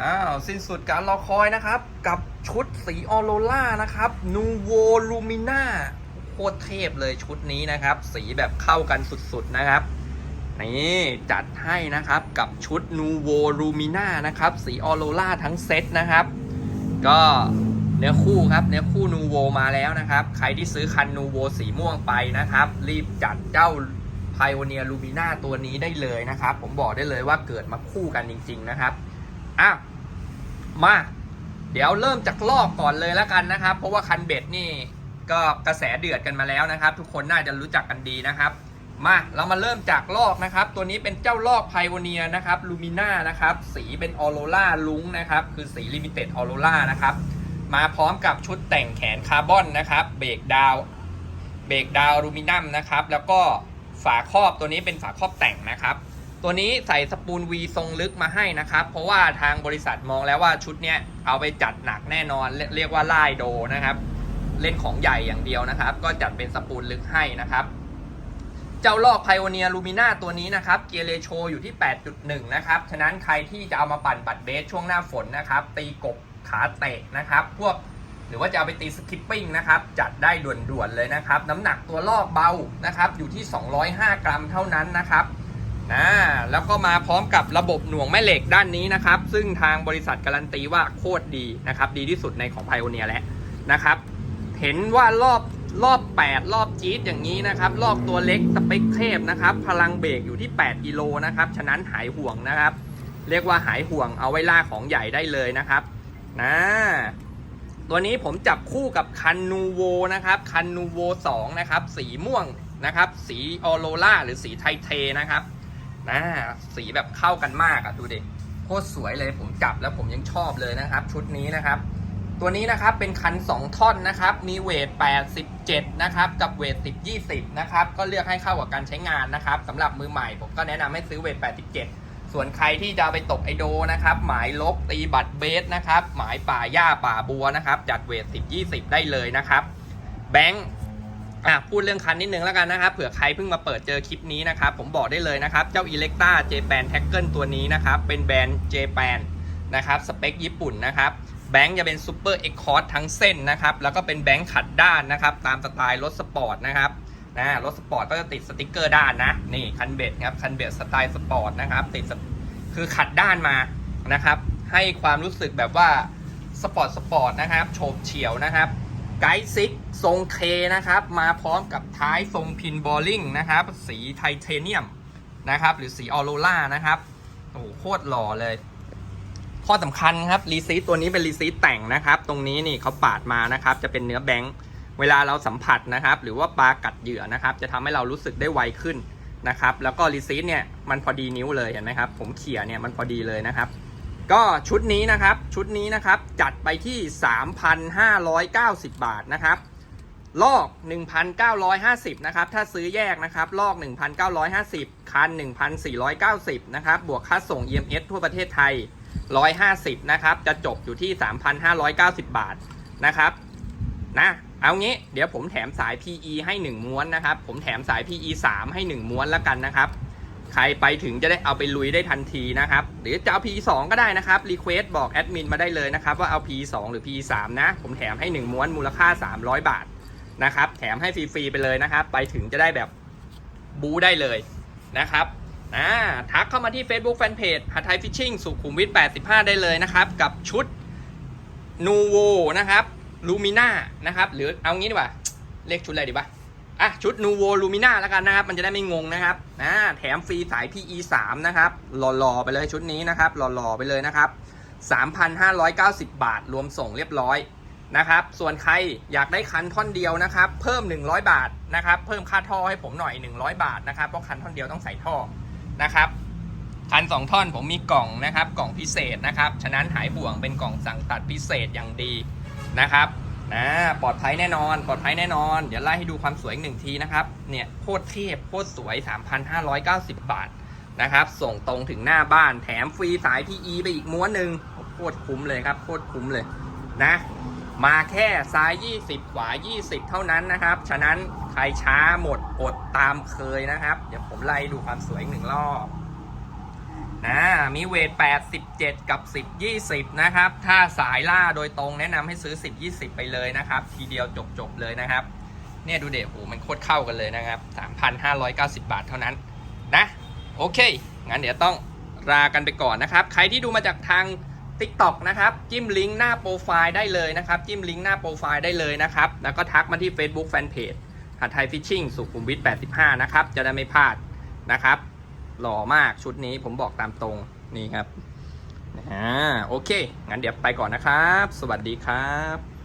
อ้าวสิ้นสุดการรอคอยนะครับ กับชุดสีออโรล่านะครับนูโวลูมิน่าโคตรเทพเลยชุดนี้นะครับ สีแบบเข้ากันสุดๆนะครับ นี่จัดให้นะครับกับชุดนูโวลูมิน่านะครับ สีออโรล่าทั้งเซตนะครับ ก็เนื้อคู่ครับเนื้อคู่นูโวมาแล้วนะครับ ใครที่ซื้อคันนูโวสีม่วงไปนะครับ รีบจัดเจ้าไพโอเนียลูมิน่าตัวนี้ได้เลยนะครับ ผมบอกได้เลยว่าเกิดมาคู่กันจริง ๆ นะครับ อ้าวมา เดี๋ยวเริ่มจากลอกก่อนเลยแล้วกันนะครับ เพราะว่าคันเบ็ดนี่ก็กระแสเดือดกันมาแล้วนะครับ ทุกคนน่าจะรู้จักกันดีนะครับ มาเรามาเริ่มจากลอกนะครับ ตัวนี้เป็นเจ้าลอกไพโอเนียนะครับลูมิน่านะครับ สีเป็นออโรล่าลุงนะครับ คือสีลิมิเต็ดออโรล่านะครับ มาพร้อมกับชุดแต่งแขนคาร์บอนนะครับ เบรกดาวเบรกดาวอลูมิเนียมนะครับ แล้วก็ฝาครอบตัวนี้เป็นฝาครอบแต่งนะครับ ตัวนี้ใส่สปูลวีทรงลึกมาให้นะครับ เพราะว่าทางบริษัทมองแล้วว่าชุดเนี้ยเอาไปจัดหนักแน่นอน เรียกว่าไล่โดนะครับ เล่นของใหญ่อย่างเดียวนะครับ ก็จัดเป็นสปูลลึกให้นะครับ เจ้าลอกไพโอเนียลูมิน่าตัวนี้นะครับ เกียร์เรโชอยู่ที่ 8.1 นะครับ ฉะนั้นใครที่จะเอามาปั่นบัตรเบสช่วงหน้าฝนนะครับ ตีกบขาเตะนะครับ พวกหรือว่าจะเอาไปตีสคิปปิ้งนะครับ จัดได้ด่วนๆเลยนะครับ น้ำหนักตัวลอกเบานะครับ อยู่ที่ 205 กรัมเท่านั้นนะครับ นะแล้วก็มาพร้อมกับระบบหน่วงแม่เหล็กด้านนี้นะครับ ซึ่งทางบริษัทการันตีว่าโคตรดีนะครับ ดีที่สุดในของไพโอเนียแล้วนะครับ เห็นว่ารอบรอบ 8 รอบจี๊ดอย่างนี้นะครับ รอบตัวเล็กสเปคเทพนะครับ พลังเบรกอยู่ที่ 8 กิโลนะครับ ฉะนั้นหายห่วงนะครับ เรียกว่าหายห่วงเอาไว้ล่าของใหญ่ได้เลยนะครับนะตัวนี้ผมจับคู่กับคันนูโวนะครับคันนูโว2นะครับ สีม่วงนะครับ สีออโรล่าหรือสีไทเทนะครับ นะสีแบบเข้ากันมากอะดูดิโคตรสวยเลยผมจับแล้วผมยังชอบเลยนะครับ ชุดนี้นะครับตัวนี้นะครับเป็นคัน 2 ท่อนนะครับ มีเวท 87 นะครับ กับเวท 10 20 นะครับ ก็เลือกให้เข้ากับการใช้งานนะครับสำหรับมือใหม่ผมก็แนะนำให้ซื้อเวท 87 ส่วนใครที่จะไปตกไอโดนะครับ หมายลบตีบัตรเบสนะครับ หมายป่าหญ้าป่าบัวนะครับ จัดเวท 10 20 ได้เลยนะครับ แบงค์ อะพูดเรื่องคันนิดนึงแล้วกันนะครับเผื่อใครเพิ่งมาเปิดเจอคลิปนี้นะครับ ผมบอกได้เลยนะครับ เจ้า Electa Japan Tackle ตัวนี้นะครับ เป็นแบรนด์ Japan นะครับสเปคญี่ปุ่นนะครับแบงค์จะเป็นซูเปอร์เอ็กคอร์ทั้งเส้นนะครับ แล้วก็เป็นแบงค์ขัดด้านนะครับ ตามสไตล์รถสปอร์ตนะครับนะรถสปอร์ตก็จะติดสติกเกอร์ด้านนะ นี่คันเบ็ดครับคันเบ็ดสไตล์สปอร์ตนะครับ ติดคือขัดด้านมานะครับ ให้ความรู้สึกแบบว่าสปอร์ตสปอร์ตนะครับโฉบเฉียวนะครับ ไกด์ซิกทรงเคนะครับ มาพร้อมกับท้ายทรงพินบอลลิงนะครับ สีไทเทเนียมนะครับ หรือสีออโรล่านะครับโอ้โหโคตรหล่อเลย ข้อสำคัญครับรีซีตตัวนี้เป็นรีซีแต่งนะครับ ตรงนี้นี่เขาปาดมานะครับ จะเป็นเนื้อแบงค์เวลาเราสัมผัสนะครับ หรือว่าปลากัดเหยื่อนะครับ จะทำให้เรารู้สึกได้ไวขึ้นนะครับ แล้วก็รีซีเนี่ยมันพอดีนิ้วเลยเห็นไหมครับ ผมเขี่ยเนี่ยมันพอดีเลยนะครับ ก็ชุดนี้นะครับชุดนี้นะครับจัดไปที่ 3,590 บาทนะครับลอก 1,950นะครับถ้าซื้อแยกนะครับลอก 1,950 คัน 1,490นะครับบวกค่าส่ง EMS ทั่วประเทศไทย 150นะครับจะจบอยู่ที่ 3,590 บาทนะครับนะเอางี้เดี๋ยวผมแถมสาย PE ให้ 1 ม้วนนะครับ ผมแถมสาย PE 3 ให้ 1 ม้วนแล้วกันนะครับ ใครไปถึงจะได้เอาไปลุยได้ทันทีนะครับ หรือจะเอา P2 ก็ได้นะครับรีเควสบอกแอดมินมาได้เลยนะครับ ว่าเอา P2 หรือ P3 นะ ผมแถมให้ 1 ม้วนมูลค่า 300 บาทนะครับ แถมให้ฟรีๆไปเลยนะครับ ไปถึงจะได้แบบบูได้เลยนะครับอ่าทักเข้ามาที่ Facebook Fanpage หัดไทยฟิชชิ่งสุขุมวิท 85 ได้เลยนะครับ กับชุดนูโวนะครับลูมิน่านะครับ หรือเอางี้ดีกว่า เลขชุดอะไรดีวะ อะชุดนูโวลูมิน่าแล้วกันนะครับ มันจะได้ไม่งงนะครับอ่าแถมฟรีสาย PE 3นะครับ หล่อๆ ไปเลยชุดนี้นะครับ หล่อๆ ไปเลยนะครับ 3,590 บาท รวมส่งเรียบร้อยนะครับ ส่วนใครอยากได้คันท่อนเดียวนะครับ เพิ่ม 100 บาทนะครับ เพิ่มค่าท่อให้ผมหน่อย 100 บาทนะครับ เพราะคันท่อนเดียวต้องใส่ท่อนะครับคัน2ท่อนผมมีกล่องนะครับ กล่องพิเศษนะครับ ฉะนั้นหายห่วงเป็นกล่องสั่งตัดพิเศษอย่างดีนะครับ นะปลอดภัยแน่นอน ปลอดภัยแน่นอน เดี๋ยวไล่ให้ดูความสวยอีกหนึ่งทีนะครับ เนี่ยโคตรเทพโคตรสวย 3,590 บาทนะครับ ส่งตรงถึงหน้าบ้านแถมฟรีสาย PE ไปอีกม้วนหนึ่งโคตรคุ้มเลยครับโคตรคุ้มเลยนะ มาแค่ซ้าย 20 ขวา 20 เท่านั้นนะครับ ฉะนั้นใครช้าหมดอดตามเคยนะครับ เดี๋ยวผมไล่ดูความสวยอีกหนึ่งรอบ อ่ามีเวท87กับ 10 20 นะครับ ถ้าสายล่าโดยตรงแนะนำให้ซื้อ 10 20 ไปเลยนะครับ ทีเดียวจบจบๆเลยนะครับ เนี่ยดูเด็โหมันโคตรเข้ากันเลยนะครับ 3,590 บาทเท่านั้นนะ โอเค งั้นเดี๋ยวต้องลากันไปก่อนนะครับ ใครที่ดูมาจากทาง TikTok นะครับ จิ้มลิงก์หน้าโปรไฟล์ได้เลยนะครับ จิ้มลิงก์หน้าโปรไฟล์ได้เลยนะครับ แล้วก็ทักมาที่ Facebook Fanpage หัดไทยฟิชชิ่งสุขุมวิท85 นะครับ จะได้ไม่พลาดนะครับ หล่อมากชุดนี้ผมบอกตามตรงนี่ครับอ่าโอเค งั้นเดี๋ยวไปก่อนนะครับ สวัสดีครับ